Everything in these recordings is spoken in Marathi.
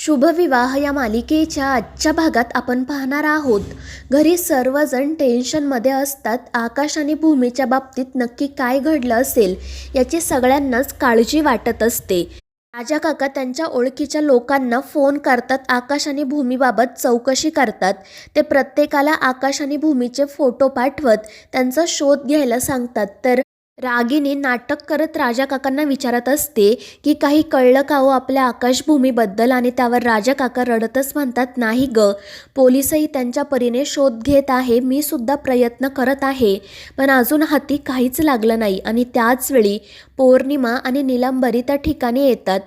शुभविवाह या मालिकेच्या आजच्या भागात आपण पाहणार आहोत. घरी सर्वजण टेन्शनमध्ये असतात. आकाश आणि भूमीच्या बाबतीत नक्की काय घडलं असेल याची सगळ्यांनाच काळजी वाटत असते. राजा काका त्यांच्या ओळखीच्या लोकांना फोन करतात. आकाश आणि भूमीबाबत चौकशी करतात. ते प्रत्येकाला आकाश आणि भूमीचे फोटो पाठवत त्यांचा शोध घ्यायला सांगतात. तर रागिनी नाटक करत राजा काकांना विचारत असते की काही कळलं का हो आपल्या आकाशभूमीबद्दल आणि त्यावर राजा काका रडतच म्हणतात नाही ग. पोलिसही त्यांच्या परीने शोध घेत आहे मी सुद्धा प्रयत्न करत आहे. पण अजून हाती काहीच लागलं नाही आणि त्याचवेळी पौर्णिमा आणि निलंबरी त्या ठिकाणी येतात.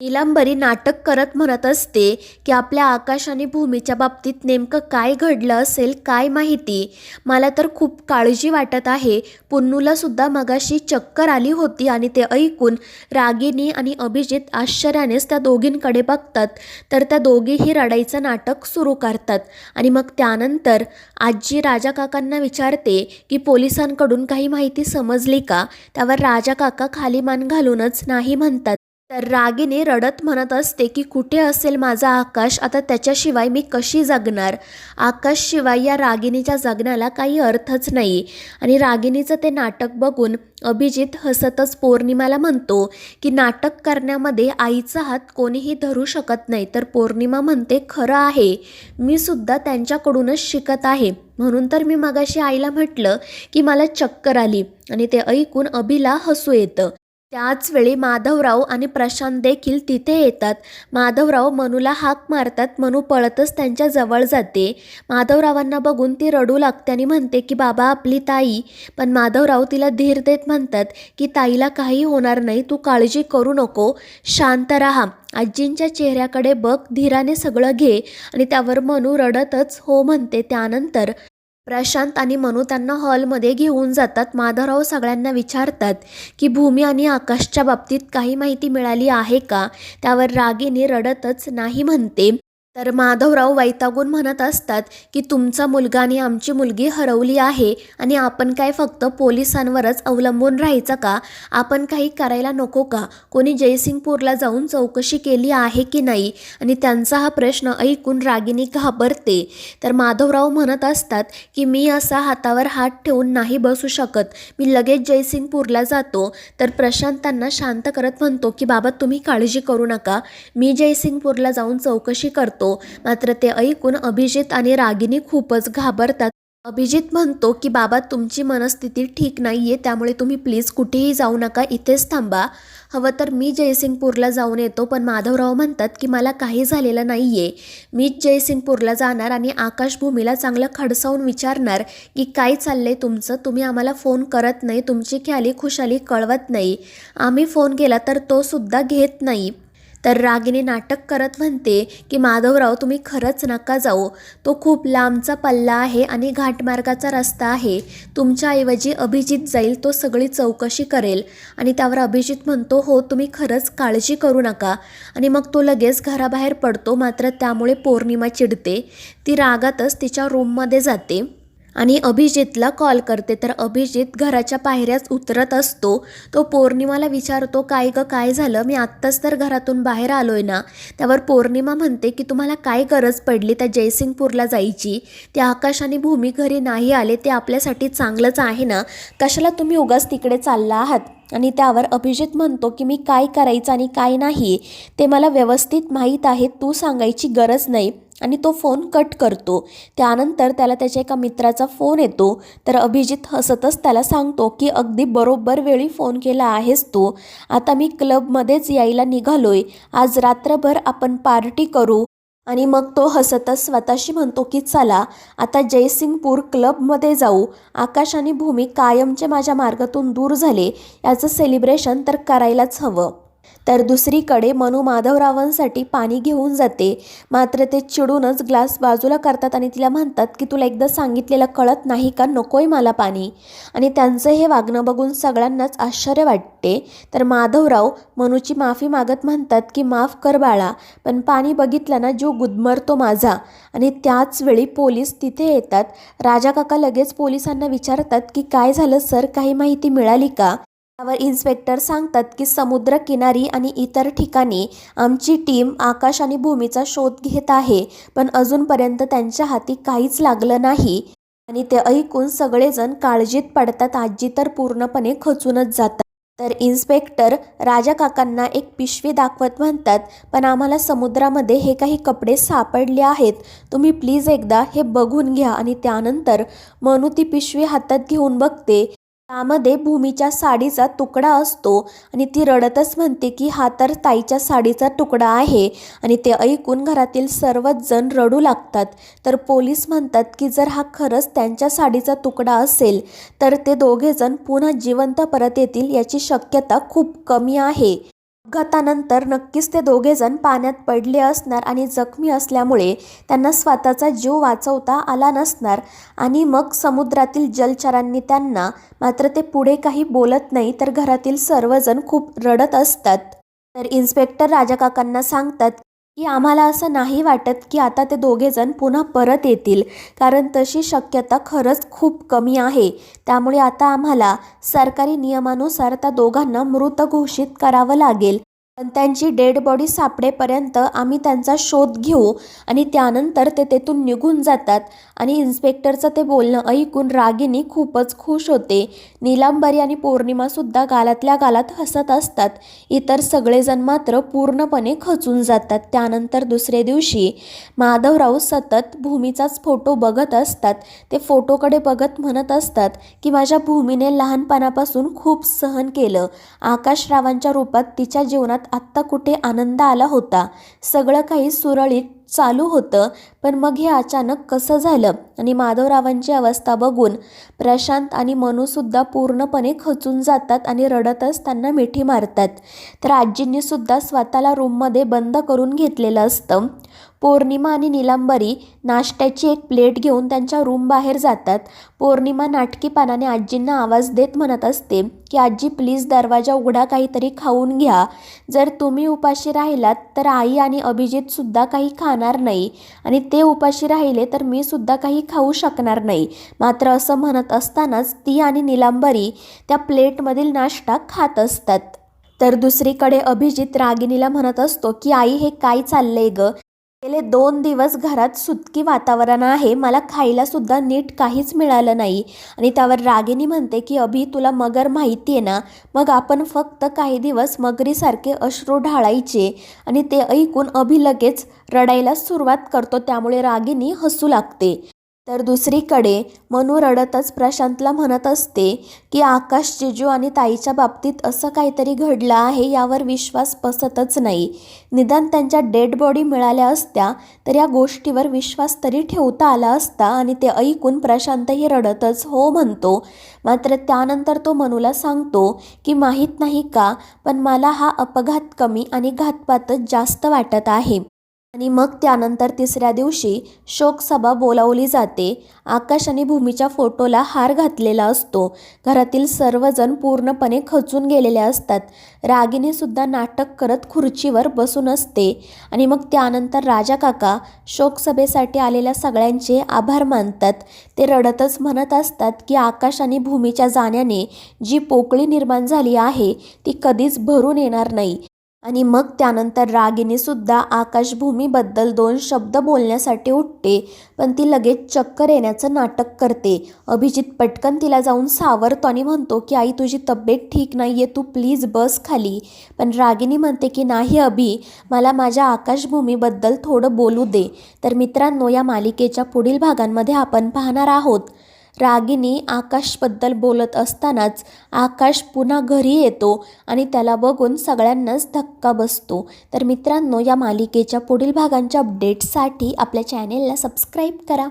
नीलांबरी नाटक करत म्हणत असते की आपल्या आकाश आणि भूमीच्या बाबतीत नेमकं काय घडलं असेल काय माहिती? मला तर खूप काळजी वाटत आहे. पुन्नूला सुद्धा मगाशी चक्कर आली होती आणि ते ऐकून रागिनी आणि अभिजित आश्चर्यानेच त्या दोघींकडे बघतात. तर त्या दोघीही रडायचं नाटक सुरू करतात. आणि मग त्यानंतर आजी राजा काकांना विचारते की पोलिसांकडून काही माहिती समजली का? त्यावर राजा काका खाली मान घालूनच नाही म्हणतात. तर रागिनी रडत म्हणत असते की कुठे असेल माझा आकाश? आता त्याच्याशिवाय मी कशी जगणार? आकाशशिवाय या रागिनीच्या जगण्याला काही अर्थच नाही. आणि रागिनीचं ते नाटक बघून अभिजित हसतच पौर्णिमाला म्हणतो की नाटक करण्यामध्ये आईचा हात कोणीही धरू शकत नाही तर पौर्णिमा म्हणते खरं आहे मी सुद्धा त्यांच्याकडूनच शिकत आहे. म्हणून तर मी मगाशी आईला म्हटलं की मला चक्कर आली. आणि ते ऐकून अभिला हसू येतं. त्याचवेळी माधवराव आणि प्रशांत देखील तिथे येतात. माधवराव मनूला हाक मारतात. मनू पळतच त्यांच्या जवळ जाते. माधवरावांना बघून ती रडू लागते आणि म्हणते की बाबा आपली ताई. पण माधवराव तिला धीर देत म्हणतात की ताईला काही होणार नाही. तू काळजी करू नको. शांत राहा. आजींच्या चेहऱ्याकडे बघ. धीराने सगळं घे. आणि त्यावर मनू रडतच हो म्हणते त्यानंतर. प्रशांत आणि मनू त्यांना हॉलमध्ये घेऊन जातात. माधवराव सगळ्यांना विचारतात की भूमी आणि आकाशच्या बाबतीत काही माहिती मिळाली आहे का? त्यावर रागिनी रडतच नाही म्हणते. तर माधवराव वैतागून म्हणत असतात की तुमचा मुलगा आणि आमची मुलगी हरवली आहे आणि आपण काय फक्त पोलिसांवरच अवलंबून राहायचं का? आपण काही करायला नको का? कोणी जयसिंगपूरला जाऊन चौकशी केली आहे की नाही? आणि त्यांचा हा प्रश्न ऐकून रागिनी घाबरते. तर माधवराव म्हणत असतात की मी असा हातावर हात ठेवून नाही बसू शकत. मी लगेच जयसिंगपूरला जातो. तर प्रशांत त्यांना शांत करत म्हणतो की बाबा तुम्ही काळजी करू नका. मी जयसिंगपूरला जाऊन चौकशी करतो. मात्र ते ऐकून अभिजित आणि रागिनी खूपच घाबरतात. अभिजित म्हणतो की बाबा तुमची मनस्थिती ठीक नाही आहे त्यामुळे तुम्ही प्लीज कुठेही जाऊ नका इथेच थांबा. हवं तर मी जयसिंगपूरला जाऊन येतो पण माधवराव म्हणतात की मला काही झालेलं नाही आहे मीच जयसिंगपूरला जाणार आणि आकाशभूमीला चांगलं खडसावून विचारणार की काय चाललं आहे तुमचं? तुम्ही आम्हाला फोन करत नाही तुमची ख्याली खुशाली कळवत नाही. आम्ही फोन केला तर तो सुद्धा घेत नाही. तर रागिनी नाटक करत म्हणते की माधवराव तुम्ही खरंच नका जाऊ. तो खूप लांबचा पल्ला आहे आणि घाटमार्गाचा रस्ता आहे. तुमच्याऐवजी अभिजित जाईल तो सगळी चौकशी करेल. आणि त्यावर अभिजित म्हणतो हो तुम्ही खरंच काळजी करू नका. आणि मग तो लगेच घराबाहेर पडतो मात्र त्यामुळे पौर्णिमा चिडते. ती रागातच तिच्या रूममध्ये जाते. आणि अभिजितला कॉल करते. तर अभिजित घराच्या पायऱ्याच उतरत असतो. तो पौर्णिमाला विचारतो काय ग काय झालं? मी आत्ताच तर घरातून बाहेर आलोय ना. त्यावर पौर्णिमा म्हणते की तुम्हाला काय गरज पडली त्या जयसिंगपूरला जायची? ते आकाश आणि भूमी घरी नाही आले ते आपल्यासाठी चांगलंच आहे ना? कशाला तुम्ही उगाच तिकडे चालला आहात? आणि त्यावर अभिजित म्हणतो की मी काय करायचं आणि काय नाही? ते मला व्यवस्थित माहीत आहे तू सांगायची गरज नाही. आणि तो फोन कट करतो. त्यानंतर त्याला त्याच्या एका मित्राचा फोन येतो. तर अभिजित हसतच त्याला सांगतो की अगदी बरोबर वेळी फोन केला आहेस तू. आता मी क्लबमध्येच यायला निघालोय. आज रात्रभर आपण पार्टी करू. आणि मग तो हसतच स्वतःशी म्हणतो की चला आता जयसिंगपूर क्लबमध्ये जाऊ. आकाश आणि भूमी कायमचे माझ्या मार्गातून दूर झाले. याचं सेलिब्रेशन तर करायलाच हवं. तर दुसरीकडे मनू माधवरावांसाठी पाणी घेऊन जाते. मात्र ते चिडूनच ग्लास बाजूला करतात आणि तिला म्हणतात की तुला एकदा सांगितलेलं कळत नाही का? नकोय मला पाणी. आणि त्यांचं हे वागणं बघून सगळ्यांनाच आश्चर्य वाटते. तर माधवराव मनूची माफी मागत म्हणतात की माफ कर बाळा पण पाणी बघितलं ना जीव गुदमरतो माझा. आणि त्याच वेळी पोलीस तिथे येतात. राजा काका लगेच पोलिसांना विचारतात की काय झालं सर? काही माहिती मिळाली का? त्यावर इन्स्पेक्टर सांगतात की समुद्रकिनारी आणि इतर ठिकाणी आमची टीम आकाश आणि भूमीचा शोध घेत आहे पण अजूनपर्यंत त्यांच्या हाती काहीच लागलं नाही. आणि ते ऐकून सगळेजण काळजीत पडतात आजी तर पूर्णपणे खचूनच जातात. तर इन्स्पेक्टर राजा काकांना एक पिशवी दाखवत म्हणतात पण आम्हाला समुद्रामध्ये हे काही कपडे सापडले आहेत. तुम्ही प्लीज एकदा हे बघून घ्या आणि त्यानंतर मनू ती पिशवी हातात घेऊन बघते. त्यामध्ये भूमीच्या साडीचा तुकडा असतो आणि ती रडतच म्हणते की हा तर ताईच्या साडीचा तुकडा आहे. आणि ते ऐकून घरातील सर्वच जण रडू लागतात. तर पोलीस म्हणतात की जर हा खरंच त्यांच्या साडीचा तुकडा असेल तर ते दोघेजण पुन्हा जिवंत परत येतील याची शक्यता खूप कमी आहे. अपघातानंतर नक्कीच ते दोघेजण पाण्यात पडले असणार आणि जखमी असल्यामुळे त्यांना स्वतःचा जीव वाचवता आला नसणार आणि मग समुद्रातील जलचरांनी त्यांना मात्र ते पुढे काही बोलत नाही तर घरातील सर्वजण खूप रडत असतात. तर इन्स्पेक्टर राजाकाकांना सांगतात की आम्हाला असं नाही वाटत की आता ते दोघेजण पुन्हा परत येतील. कारण तशी शक्यता खरंच खूप कमी आहे. त्यामुळे आता आम्हाला सरकारी नियमानुसार त्या दोघांना मृत घोषित करावं लागेल. पण त्यांची डेड बॉडी सापडेपर्यंत आम्ही त्यांचा शोध घेऊ आणि त्यानंतर ते तेथून निघून जातात. आणि इन्स्पेक्टरचं ते बोलणं ऐकून रागिनी खूपच खुश होते. नीलांबरी आणि पौर्णिमासुद्धा गालातल्या गालात हसत असतात. इतर सगळेजण मात्र पूर्णपणे खचून जातात. त्यानंतर दुसरे दिवशी माधवराव सतत भूमीचाच फोटो बघत असतात. ते फोटोकडे बघत म्हणत असतात की माझ्या भूमीने लहानपणापासून खूप सहन केलं. आकाशरावांच्या रूपात तिच्या जीवनात आत्ता कुठे आनंद आला होता? सगळं काही सुरळीत चालू होतं. पण मग हे अचानक कसं झालं? आणि माधवरावांची अवस्था बघून प्रशांत आणि मनूसुद्धा पूर्णपणे खचून जातात आणि रडतच त्यांना मिठी मारतात. तर आजींनीसुद्धा स्वतःला रूममध्ये बंद करून घेतलेलं असतं. पौर्णिमा आणि निलांबरी नाश्त्याची एक प्लेट घेऊन त्यांच्या रूम बाहेर जातात. पौर्णिमा नाटकीपणाने आजींना आवाज देत म्हणत असते की आजी प्लीज दरवाजा उघडा काहीतरी खाऊन घ्या. जर तुम्ही उपाशी राहिलात तर आई आणि अभिजितसुद्धा काही खा खाणार नाही. आणि ते उपाशी राहिले तर मी सुद्धा काही खाऊ शकणार नाही. मात्र असं म्हणत असतानाच ती आणि निलांबरी त्या प्लेटमधील नाश्ता खात असतात. तर दुसरीकडे अभिजित रागिनीला म्हणत असतो की आई हे काय चाललंय ग? गेले दोन दिवस घरात सुतकी वातावरण आहे. मला खायला सुद्धा नीट काहीच मिळालं नाही. आणि त्यावर रागिनी म्हणते की अभि तुला मगर माहिती आहे ना? मग आपण फक्त काही दिवस मगरीसारखे अश्रू ढाळायचे आणि ते ऐकून अभि लगेच रडायला सुरुवात करतो. त्यामुळे रागिनी हसू लागते. तर दुसरीकडे मनू रडतच प्रशांतला म्हणत असते की आकाश जिजू आणि ताईच्या बाबतीत असं काहीतरी घडलं आहे यावर विश्वास बसतच नाही. निदान त्यांच्या डेड बॉडी मिळाल्या असत्या तर या गोष्टीवर विश्वास तरी ठेवता आला असता आणि ते ऐकून प्रशांतही रडतच हो म्हणतो. मात्र त्यानंतर तो मनूला सांगतो की माहीत नाही का पण मला हा अपघात कमी आणि घातपातच जास्त वाटत आहे. आणि मग त्यानंतर तिसऱ्या दिवशी शोकसभा बोलावली जाते. आकाश आणि भूमीच्या फोटोला हार घातलेला असतो. घरातील सर्वजण पूर्णपणे खचून गेलेले असतात. रागिनीसुद्धा नाटक करत खुर्चीवर बसून असते. आणि मग त्यानंतर राजा काका शोकसभेसाठी आलेल्या सगळ्यांचे आभार मानतात. ते रडतच म्हणत असतात की आकाश आणि भूमीच्या जाण्याने जी पोकळी निर्माण झाली आहे ती कधीच भरून येणार नाही. आणि मग त्यानंतर रागिनीसुद्धा आकाशभूमीबद्दल दोन शब्द बोलण्यासाठी उठते पण ती लगेच चक्कर येण्याचं नाटक करते. अभिजित पटकन तिला जाऊन सावरतो आणि म्हणतो की आई तुझी तब्येत ठीक नाही आहे तू प्लीज बस खाली. पण रागिनी म्हणते की नाही अभि मला माझ्या आकाशभूमीबद्दल थोडं बोलू दे. तर मित्रांनो या मालिकेच्या पुढील भागांमध्ये आपण पाहणार आहोत. रागिनी आकाशबद्दल बोलत असतानाच आकाश पुन्हा घरी येतो आणि त्याला बघून सगळ्यांनाच धक्का बसतो. तर मित्रांनो या मालिकेच्या पुढील भागांच्या अपडेट्ससाठी आपल्या चॅनेलला सबस्क्राईब करा.